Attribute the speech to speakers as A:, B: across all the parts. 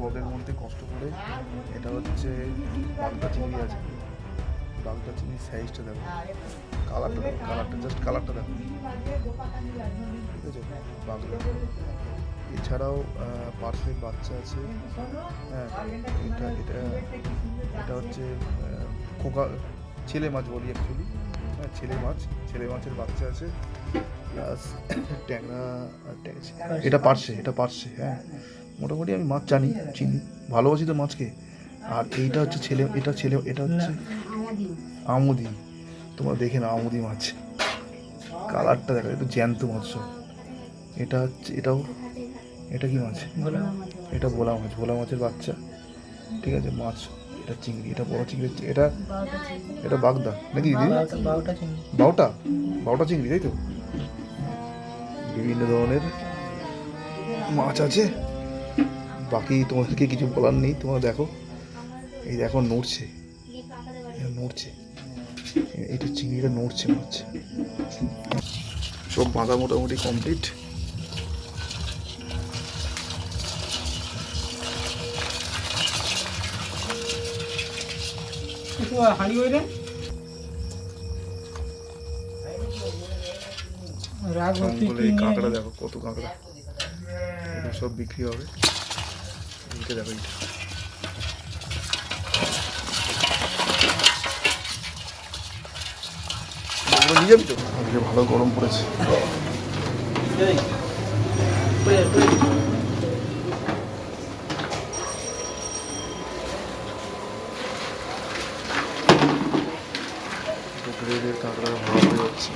A: গদের মধ্যে কষ্ট করে, এটা হচ্ছে বাগদা চিংড়ি আছে। বাগদা চিংড়ির সাইজটা দেখো। কালারটা দেখো কালারটা জাস্ট কালারটা দেখো। ঠিক আছে? বাগদা এছাড়াও পার্সের বাচ্চা আছে। হ্যাঁ এটা এটা এটা হচ্ছে খোকা ছেলে মাছ বলি অ্যাকচুয়ালি হ্যাঁ ছেলে মাছ, ছেলে মাছের বাচ্চা আছে। প্লাস ট্যাংরা ট্যাং- এটা পারছে এটা পারছে হ্যাঁ। মোটামুটি আমি মাছ জানি চিনি ভালোবাসি তো মাছকে। আর এইটা হচ্ছে ছেলে এটা ছেলে এটা হচ্ছে আমুদি। তোমরা দেখে না আমুদি মাছ। কালারটা দেখো একটু জ্যান্ত মাছ সব। এটা হচ্ছে এটাও এটা কি মাছ? এটা ভোলা মাছ ভোলা মাছের বাচ্চা। ঠিক আছে মাছ এটা চিংড়ি এটা বড় চিংড়ি হচ্ছে এটা এটা বাগদা। নাকি দিদি?
B: বাউটা
A: বারোটা চিংড়ি তাই তো? বিভিন্ন ধরনের মাছ আছে। বাকি তোমাদেরকে কিছু বলার নেই, তোমরা দেখো। এই দেখো, নড়ছে। নড়ছে। এটা চিংড়িটা নড়ছে মাছ। সব বাঁধা মোটামুটি কমপ্লিট
B: হাঁড়ি ওই রে।
A: জঙ্গলে এই কাঁকড়া দেখো কত কাঁকড়া। এগুলো সব বিক্রি হবে। এইটা দেখো এইটা। নিয়ে যাবি তো? আজকে ভালো গরম পড়েছে। গ্রেডের কাঁকড়া ভালো হয়ে যাচ্ছে।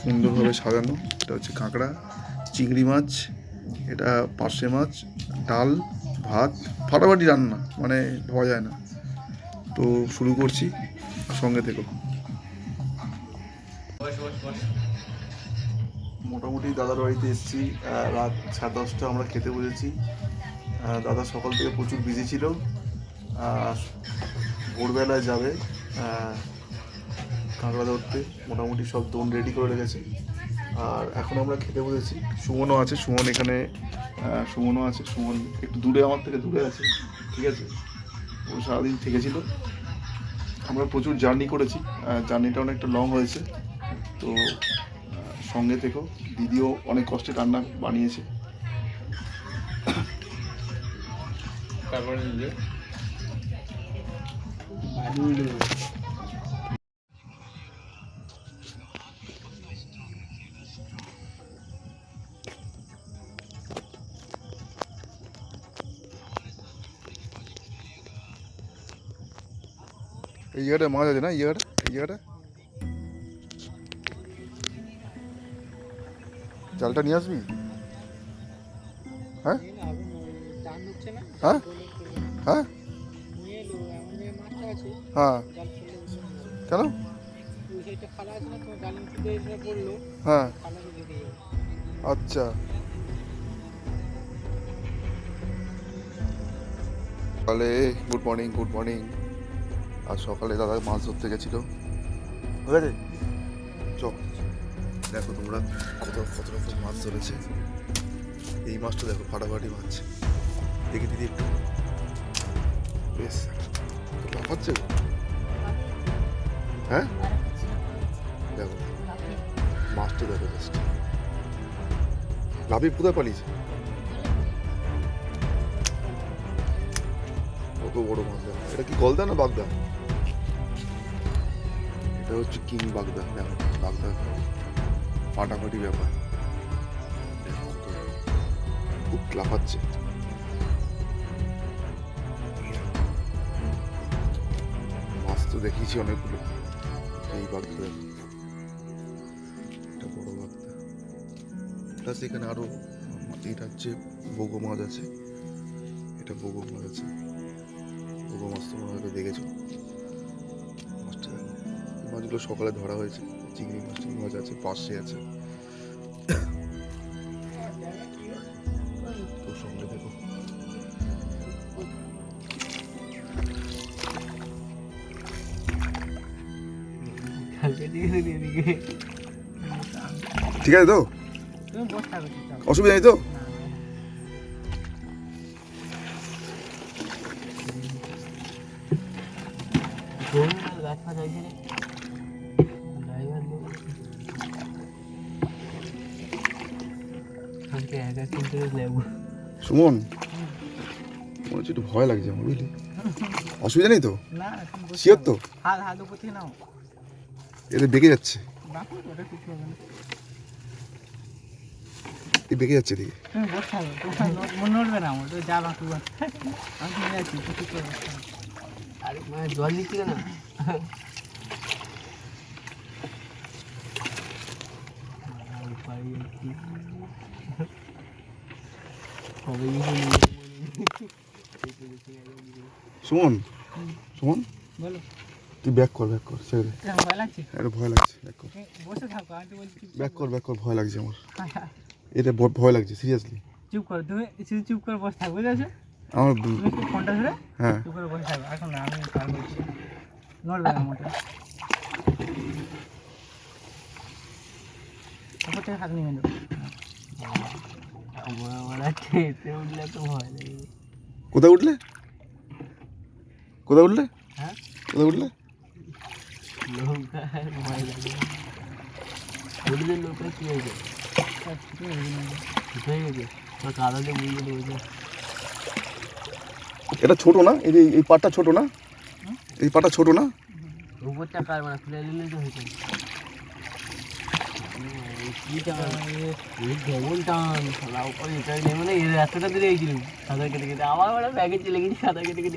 A: সুন্দরভাবে সাজানো। এটা হচ্ছে কাঁকড়া, চিংড়ি মাছ, এটা পার্শে মাছ, ডাল, ভাত, ফাটাফাটি রান্না মানে ধোয়া যায় না। তো শুরু করছি সঙ্গে থেকো। মোটামুটি দাদার বাড়িতে এসেছি রাত সাড়ে দশটা আমরা খেতে বসেছি। দাদা সকাল থেকে প্রচুর বিজি ছিল। ভোরবেলায় যাবে কাঁকড়া ধরতে মোটামুটি সব দোন রেডি করে রেখেছে। আর এখন আমরা খেতে বসেছি। সুমনও আছে, সুমন এখানে সুমনও আছে, সুমন একটু দূরে, আমার থেকে দূরে আছে, ঠিক আছে? ও সারাদিন থেকেছিল। আমরা প্রচুর জার্নি করেছি। জার্নিটা অনেকটা লং হয়েছে। তো সঙ্গে থেকেও দিদিও অনেক কষ্টে রান্না বানিয়েছে। এই জায়গাটা মাছ আছে না এই জায়গাটা এই জায়গাটা জালটা নিয়ে আসবি হ্যাঁ
B: টান ঢুকছে না
A: হ্যাঁ হ্যাঁ হ্যাঁ। কেন? হ্যাঁ। আচ্ছা। সকালে গুড মর্নিং গুড মর্নিং আজ সকালে দাদা মাছ ধরতে গেছিল। ঠিক আছে? চ। দেখো তোমরা কত কত রকম মাছ ধরেছে। এই মাছটা দেখো ফাটাফাটি মাছ। দেখি দিদি একটু। বেশ। তো হ্যাঁ? দেখো। মাছটা দেখো জাস্ট লাভি কোথায় পালিয়েছে? কত বড় মাছ দেখো। এটা কি গলদা না বাগদা? এটা হচ্ছে কিং বাগদা। দেখো, বাগদা ফাটাফাটি ব্যাপার। খুব লাফাচ্ছে। তো দেখিয়েছি অনেকগুলো। এই বাগদা এটা বড় বাগদা প্লাস এখানে আরও এটা হচ্ছে বগো মাছ আছে। এটা বগো মাছ আছে। বগো মাছ তোমরা হয়তো দেখেছ। মাছটা মাছগুলো সকালে ধরা হয়েছে। চিংড়ি মাছ চিংড়ি মাছ আছে পাশে আছে। ঠিক আছে তো? অসুবিধা নেই তো? সুমন মনে হচ্ছে একটু ভয় লাগছে আমার বুঝলি? অসুবিধা নেই তো? শিওর তো।
B: হাত হাত উপর থেকে নাও।
A: এতে বেঁকে যাচ্ছে।
B: বাপু কিছু হবে না।
A: বেঁকে যাচ্ছে
B: মনে নড়বে না আমার যা আমি যাচ্ছি তুই
C: জল
A: সুমন সুমন?
B: বলো
A: ব্যাক কর ব্যাক কর ছেড়ে দে।
B: ভয় লাগছে।
A: একটা ভয় লাগছে ব্যাক কর।
B: বসে থাকো আমি তো বলছি।
A: ব্যাক কর ব্যাক কর ভয় লাগছে আমার।
B: হায় হায়।
A: এটা ভয় লাগছে সিরিয়াসলি
B: চুপ করো তুমি শুধু চুপ করে বসে থাকো বুঝেছ?
A: আমার
B: ফোনটা ধরে
A: হ্যাঁ।
B: চুপ করে বসে থাকো এখন না আমি পার করছি। নড়বে না মোটে। ওপর থেকে হাত নিয়ে নেব
C: উঠলে
A: কোথায় উঠলে? কোথায় উঠলে?
C: হ্যাঁ?
A: কোথায় উঠলে?
C: ভয় লাগে। বলিদের নৌকা কি হয়েছে
B: হয়ে।
C: হয়ে
A: এটা ছোট না? এই এই পাটটা ছোট না? এই পাটটা ছোট না?
C: উপরটা কার মানে খুলে দিলে তো না কেটে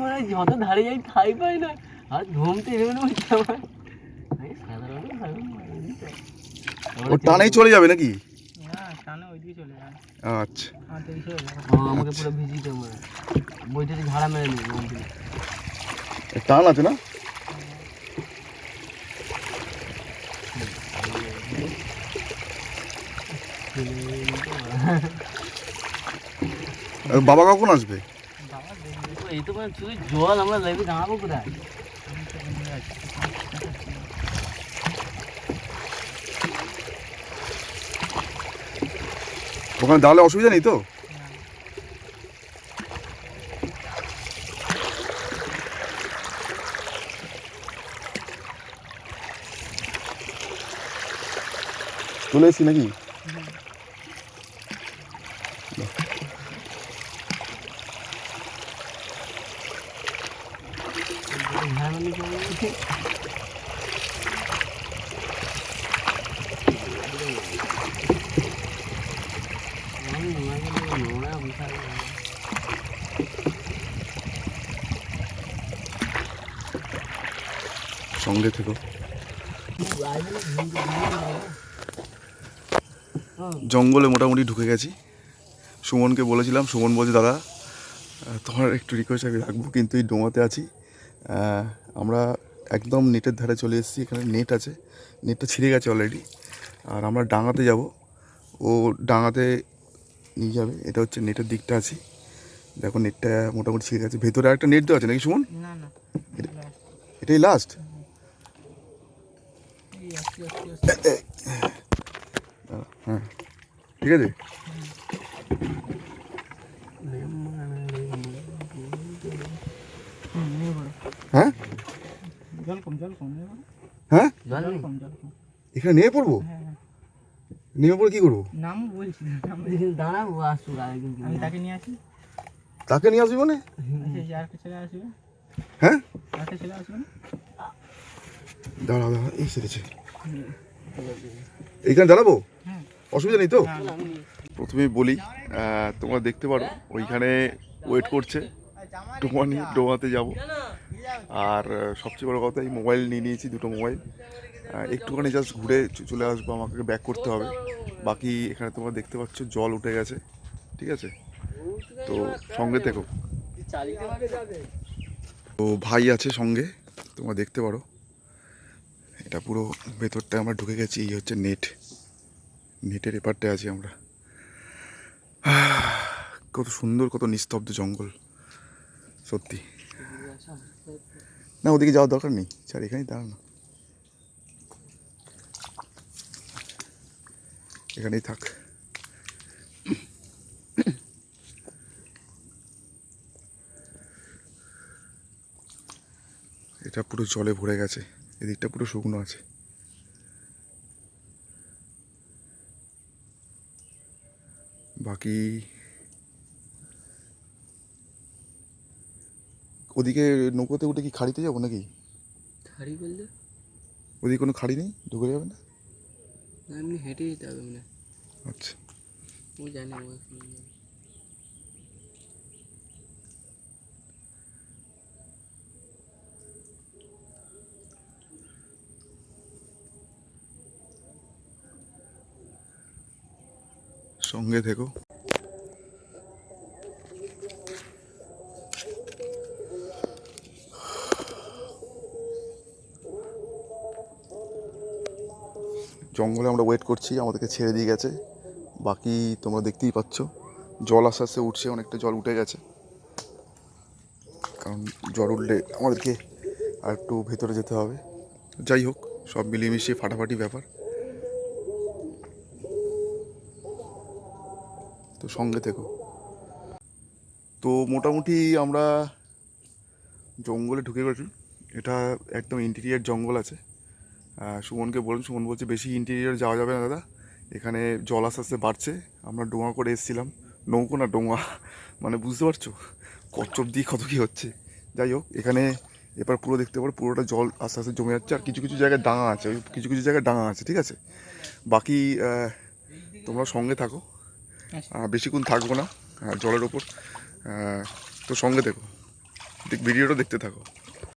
C: মানে যত ধারে যাই ঠাই পাই না। আর ঘুমতে এরকম না হচ্ছে আমার আমি সাধারণ
A: ও টানেই চলে যাবে নাকি?
B: না টানে ওইদিকে চলে যাবে
A: আচ্ছা।
B: হয়ে
C: আমাকে পুরো ঝাড়া মেরে নেবে
A: টান আছে না? আর বাবা কখন আসবে?
B: বাবা
C: এই তো মানে শুধু জল আমরা দাঁড়াবো কোথায়
B: আমি তো নিয়ে যাচ্ছি
A: ওখানে দাঁড়ালে অসুবিধা নেই তো? চলে এসছি নাকি?
C: ঝাড়া মেরে চলে গেছে। আমি নোংরা করলে নোংরা বিশাল
A: সঙ্গে থেকো। জঙ্গলে মোটামুটি ঢুকে গেছি। সুমনকে বলেছিলাম সুমন বলছে দাদা তোমার একটু রিকোয়েস্ট আমি রাখব কিন্তু এই ডোমাতে আছি। আমরা একদম নেটের ধারে চলে এসেছি এখানে নেট আছে। নেটটা ছিঁড়ে গেছে অলরেডি আর আমরা ডাঙাতে যাব। ও ডাঙাতে নিয়ে যাবে। এটা হচ্ছে নেটের দিকটা আছি। দেখো নেটটা মোটামুটি ছিঁড়ে গেছে। ভেতরে একটা নেট দেওয়া আছে নাকি সুমন? এটাই লাস্ট হ্যাঁ ঠিক আছে?
B: নিয়ে।
A: হ্যাঁ?
B: জল কম জল কম
A: হ্যাঁ?
C: জল
B: জল কম জল কম
A: এখানে নেমে পড়ব?
B: হ্যাঁ হ্যাঁ
A: নেমে পড়ে কী করব?
B: নাম বলছি
C: দাঁড়াবো আসুক
B: আমি তাকে নিয়ে আসি
A: তাকে নিয়ে আসবি মানে
B: আরেকটা ছেলে আসবে?
A: হ্যাঁ?
B: আসবে না?
A: দাঁড়া দাঁড়া এই সেরেছে এইখানে দাঁড়াবো? অসুবিধা নেই তো। প্রথমেই বলি তোমরা দেখতে পারো ওইখানে ওয়েট করছে। ডোমা নিয়ে ডোমাতে যাব। আর সবচেয়ে বড় কথা এই মোবাইল নিয়ে নিয়েছি দুটো মোবাইল একটুখানি জাস্ট ঘুরে চ- চলে আসব আমাকে ব্যাক করতে হবে। বাকি এখানে তোমরা দেখতে পাচ্ছ জল উঠে গেছে। ঠিক আছে? তো সঙ্গে থেকো।
C: চালিতে পারে যাবে
A: তো ভাই আছে সঙ্গে তোমরা দেখতে পারো। এটা পুরো ভেতরটা আমরা ঢুকে গেছি, এই হচ্ছে নেট নেটের এপারটায় আছি আমরা। কত সুন্দর, কত নিস্তব্ধ জঙ্গল। সত্যি। না, ওদিকে যাওয়ার দরকার নেই। স্যার এখানেই দাঁড়ান। এখানেই থাক। এটা পুরো জলে ভরে গেছে। এদিকটা পুরো শুকনো আছে। বাকি ওদিকে নৌকোতে উঠে কি খাড়িতে যাব নাকি?
C: খাড়ি বললে
A: ওদিকে কোনো খাড়ি নেই? ঢুকে যাবে না?
C: এমনি হেঁটে যেতে হবে মানে
A: আচ্ছা।
C: ও জানে ও
A: সঙ্গে থেকো। জঙ্গলে আমরা ওয়েট করছি, আমাদেরকে ছেড়ে দিয়ে গেছে। বাকি তোমরা দেখতেই পাচ্ছ, জল আস্তে আস্তে উঠছে, অনেকটা জল উঠে গেছে। কারণ জল উঠলে আমাদেরকে আর একটু ভেতরে যেতে হবে। যাই হোক, সব মিলিয়ে মিশিয়ে ফাটাফাটি ব্যাপার। তো সঙ্গে থেকো। তো মোটামুটি আমরা জঙ্গলে ঢুকে গেছি। এটা একদম ইন্টেরিয়ার জঙ্গল আছে। সুমনকে বলুন, সুমন বলছে বেশি ইন্টেরিয়ার যাওয়া যাবে না দাদা। এখানে জল আস্তে আস্তে বাড়ছে। আমরা ডোঙা করে এসেছিলাম। নৌকো না, ডোঙা। মানে বুঝতে পারছ? কচ্ছপ দিয়ে কত কী হচ্ছে। যাই হোক, এখানে এবার পুরো দেখতে পারো, পুরোটা জল আস্তে আস্তে জমে যাচ্ছে। আর কিছু কিছু জায়গায় ডাঙা আছে, ওই কিছু কিছু জায়গায় ডাঙা আছে, ঠিক আছে? বাকি তোমরা সঙ্গে থাকো। বেশিক্ষণ থাকব না আহ, জলের ওপর। তো সঙ্গে দেখ- ভিডিওটা দেখতে থাকো।